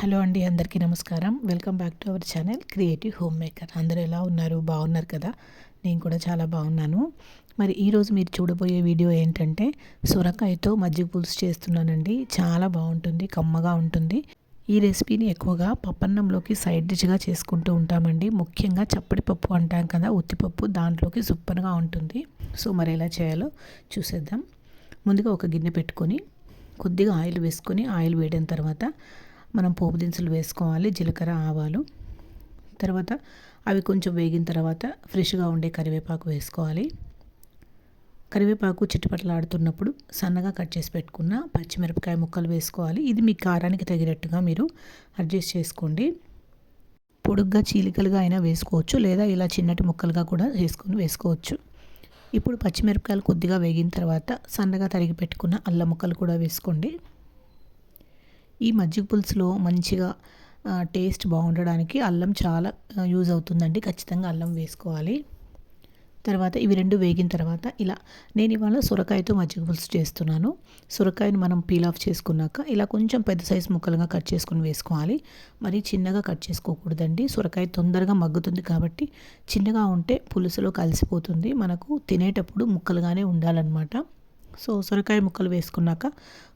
Hello అండి అందరికీ నమస్కారం. Welcome back to our channel creative home maker. అందరూ ఎలా ఉన్నారు? బాగున్నారు కదా? నేను కూడా చాలా బాగున్నాను. మరి ఈరోజు మీరు చూడబోయే వీడియో ఏంటంటే సొరకాయతో మజ్జిగ పులుసు చేస్తున్నానండి. చాలా బాగుంటుంది కమ్మగా ఉంటుంది. ఈ రెసిపీని ఎక్కువగా పప్పన్నంలోకి సైడ్ డిష్గా చేసుకుంటూ ఉంటామండి. ముఖ్యంగా చప్పటి పప్పు అంటాం కదా ఉత్తిపప్పు దాంట్లోకి సూపర్గా ఉంటుంది. సో మరి ఎలా చేయాలో చూసేద్దాం. ముందుగా ఒక గిన్నె పెట్టుకొని కొద్దిగా ఆయిల్ వేసుకొని ఆయిల్ వేడిన తర్వాత మనం పోపు దినుసులు వేసుకోవాలి జీలకర్ర ఆవాలు. తర్వాత అవి కొంచెం వేగిన తర్వాత ఫ్రెష్గా ఉండే కరివేపాకు వేసుకోవాలి. కరివేపాకు చిట్టుపట్లాడుతున్నప్పుడు సన్నగా కట్ చేసి పెట్టుకున్న పచ్చిమిరపకాయ ముక్కలు వేసుకోవాలి. ఇది మీ కారానికి తగినట్టుగా మీరు అడ్జస్ట్ చేసుకోండి. పొడుగ్గా చీలికలుగా అయినా వేసుకోవచ్చు లేదా ఇలా చిన్నటి ముక్కలుగా కూడా వేసుకొని వేసుకోవచ్చు. ఇప్పుడు పచ్చిమిరపకాయలు కొద్దిగా వేగిన తర్వాత సన్నగా తరిగి పెట్టుకున్న అల్లం ముక్కలు కూడా వేసుకోండి. ఈ మజ్జిగ పులుసులో మంచిగా టేస్ట్ బాగుండడానికి అల్లం చాలా యూజ్ అవుతుందండి. ఖచ్చితంగా అల్లం వేసుకోవాలి. తర్వాత ఇవి రెండు వేగిన తర్వాత ఇలా నేను ఇవాళ సొరకాయతో మజ్జిగ పులుసు చేస్తున్నాను. సొరకాయను మనం పీల్ ఆఫ్ చేసుకున్నాక ఇలా కొంచెం పెద్ద సైజు ముక్కలుగా కట్ చేసుకుని వేసుకోవాలి. మరి చిన్నగా కట్ చేసుకోకూడదండి. సొరకాయ తొందరగా మగ్గుతుంది కాబట్టి చిన్నగా ఉంటే పులుసులో కలిసిపోతుంది. మనకు తినేటప్పుడు ముక్కలుగానే ఉండాలన్నమాట. సో సొరకాయ ముక్కలు వేసుకున్నాక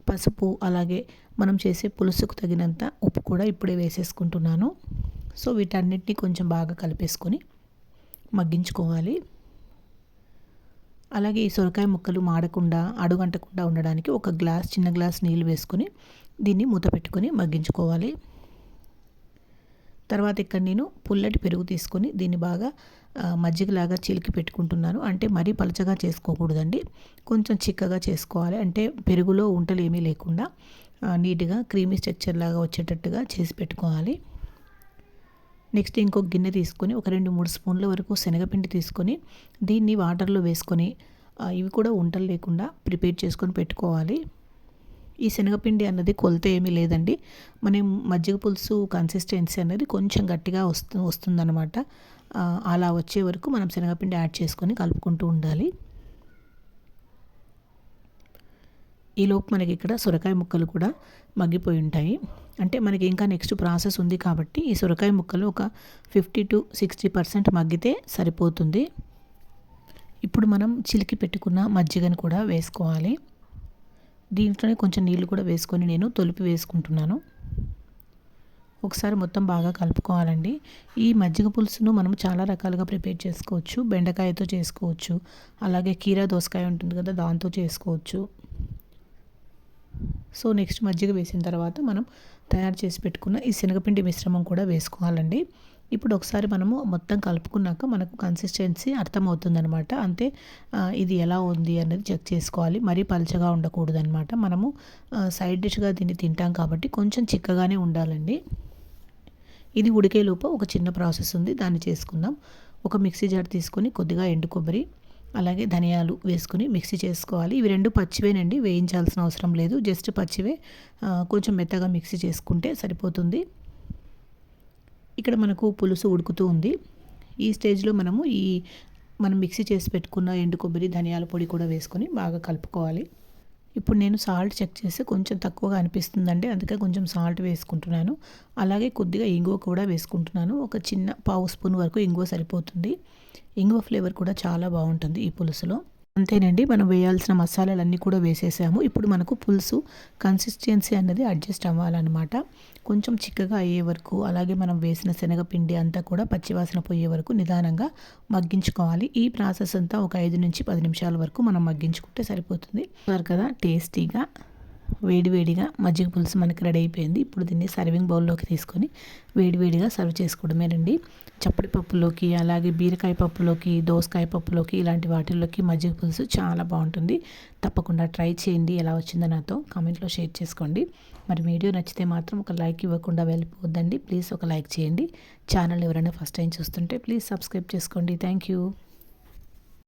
పసుపు అలాగే మనం చేసే పులుసుకు తగినంత ఉప్పు కూడా ఇప్పుడే వేసేసుకుంటున్నాను. సో వీటన్నిటిని కొంచెం బాగా కలిపేసుకొని మగ్గించుకోవాలి. అలాగే ఈ సొరకాయ ముక్కలు మాడకుండా అడుగంటకుండా ఉండడానికి ఒక గ్లాస్ చిన్న గ్లాస్ నీళ్ళు వేసుకొని దీన్ని మూత పెట్టుకొని మగ్గించుకోవాలి. తర్వాత ఇక్కడ నేను పుల్లటి పెరుగు తీసుకొని దీన్ని బాగా మజ్జిగలాగా చిలికి పెట్టుకుంటున్నాను. అంటే మరీ పలచగా చేసుకోకూడదండి. కొంచెం చిక్కగా చేసుకోవాలి. అంటే పెరుగులో ఉంటలు ఏమీ లేకుండా నీట్గా క్రీమీ స్ట్రక్చర్ లాగా వచ్చేటట్టుగా చేసి పెట్టుకోవాలి. నెక్స్ట్ ఇంకొక గిన్నె తీసుకొని ఒక రెండు మూడు స్పూన్ల వరకు శనగపిండి తీసుకొని దీన్ని వాటర్లో వేసుకొని ఇవి కూడా ఉంటలు లేకుండా ప్రిపేర్ చేసుకొని పెట్టుకోవాలి. ఈ శనగపిండి అన్నది కొలత ఏమీ లేదండి. మనం మజ్జిగ పులుసు కన్సిస్టెన్సీ అనేది కొంచెం గట్టిగా వస్తు వస్తుందన్నమాట. అలా వచ్చే వరకు మనం శనగపిండి యాడ్ చేసుకొని కలుపుకుంటూ ఉండాలి. ఈలోపు మనకి ఇక్కడ సొరకాయ ముక్కలు కూడా మగ్గిపోయి ఉంటాయి. అంటే మనకి ఇంకా నెక్స్ట్ ప్రాసెస్ ఉంది కాబట్టి ఈ సొరకాయ ముక్కలు ఒక ఫిఫ్టీ టు సిక్స్టీ పర్సెంట్ మగ్గితే సరిపోతుంది. ఇప్పుడు మనం చిలికి పెట్టుకున్న మజ్జిగను కూడా వేసుకోవాలి. దీంట్లోనే కొంచెం నీళ్ళు కూడా వేసుకొని నేను తొలిపి వేసుకుంటున్నాను. ఒకసారి మొత్తం బాగా కలుపుకోవాలండి. ఈ మజ్జిగ పులుసును మనం చాలా రకాలుగా ప్రిపేర్ చేసుకోవచ్చు. బెండకాయతో చేసుకోవచ్చు. అలాగే కీరా దోసకాయ ఉంటుంది కదా దాంతో చేసుకోవచ్చు. సో నెక్స్ట్ మజ్జిగ వేసిన తర్వాత మనం తయారు చేసి పెట్టుకున్న ఈ శనగపిండి మిశ్రమం కూడా వేసుకోవాలండి. ఇప్పుడు ఒకసారి మనము మొత్తం కలుపుకున్నాక మనకు కన్సిస్టెన్సీ అర్థమవుతుందనమాట అంతే ఇది ఎలా ఉంది అనేది చెక్ చేసుకోవాలి. మరీ పలచగా ఉండకూడదు అనమాట మనము సైడ్ డిష్గా దీన్ని తింటాం కాబట్టి కొంచెం చిక్కగానే ఉండాలండి. ఇది ఉడికేలోపు ఒక చిన్న ప్రాసెస్ ఉంది. దాన్ని చేసుకుందాం. ఒక మిక్సీ జార్ తీసుకొని కొద్దిగా ఎండు కొబ్బరి అలాగే ధనియాలు వేసుకుని మిక్సీ చేసుకోవాలి. ఇవి రెండు పచ్చివేనండి వేయించాల్సిన అవసరం లేదు. జస్ట్ పచ్చివే కొంచెం మెత్తగా మిక్సీ చేసుకుంటే సరిపోతుంది. ఇక్కడ మనకు పులుసు ఉడుకుతూ ఉంది. ఈ స్టేజ్లో మనము ఈ మనం మిక్సీ చేసి పెట్టుకున్న ఎండు కొబ్బరి ధనియాల పొడి కూడా వేసుకొని బాగా కలుపుకోవాలి. ఇప్పుడు నేను సాల్ట్ చెక్ చేసి కొంచెం తక్కువగా అనిపిస్తుందండి. అందుకే కొంచెం సాల్ట్ వేసుకుంటున్నాను. అలాగే కొద్దిగా ఇంగువ కూడా వేసుకుంటున్నాను. ఒక చిన్న పావు స్పూన్ వరకు ఇంగువ సరిపోతుంది. ఇంగువ ఫ్లేవర్ కూడా చాలా బాగుంటుంది ఈ పులుసులో. అంతేనండి మనం వేయాల్సిన మసాలాలన్నీ కూడా వేసేసాము. ఇప్పుడు మనకు పులుసు కన్సిస్టెన్సీ అన్నది అడ్జస్ట్ అవ్వాలన్నమాట. కొంచెం చిక్కగా అయ్యే వరకు అలాగే మనం వేసిన శనగపిండి అంతా కూడా పచ్చివాసన పోయే వరకు నిదానంగా మగ్గించుకోవాలి. ఈ ప్రాసెస్ అంతా ఒక ఐదు నుంచి పది నిమిషాల వరకు మనం మగ్గించుకుంటే సరిపోతుంది. కదా టేస్టీగా. వేడివేడిగా మజ్జిగ పులుసు మనకి రెడీ అయిపోయింది. ఇప్పుడు దీన్ని సర్వింగ్ బౌల్లోకి తీసుకొని వేడివేడిగా సర్వ్ చేసుకోవడమేనండి చప్పటి పప్పులోకి అలాగే బీరకాయ పప్పులోకి దోసకాయ పప్పులోకి ఇలాంటి వాటిల్లోకి మజ్జిగ పులుసు చాలా బాగుంటుంది. తప్పకుండా ట్రై చేయండి. ఎలా వచ్చిందో నాతో కామెంట్లో షేర్ చేసుకోండి. మరి వీడియో నచ్చితే మాత్రం ఒక లైక్ ఇవ్వకుండా వెళ్ళిపోద్దండి ప్లీజ్ ఒక లైక్ చేయండి. ఛానల్ ఎవరైనా ఫస్ట్ టైం చూస్తుంటే ప్లీజ్ సబ్స్క్రైబ్ చేసుకోండి. Thank you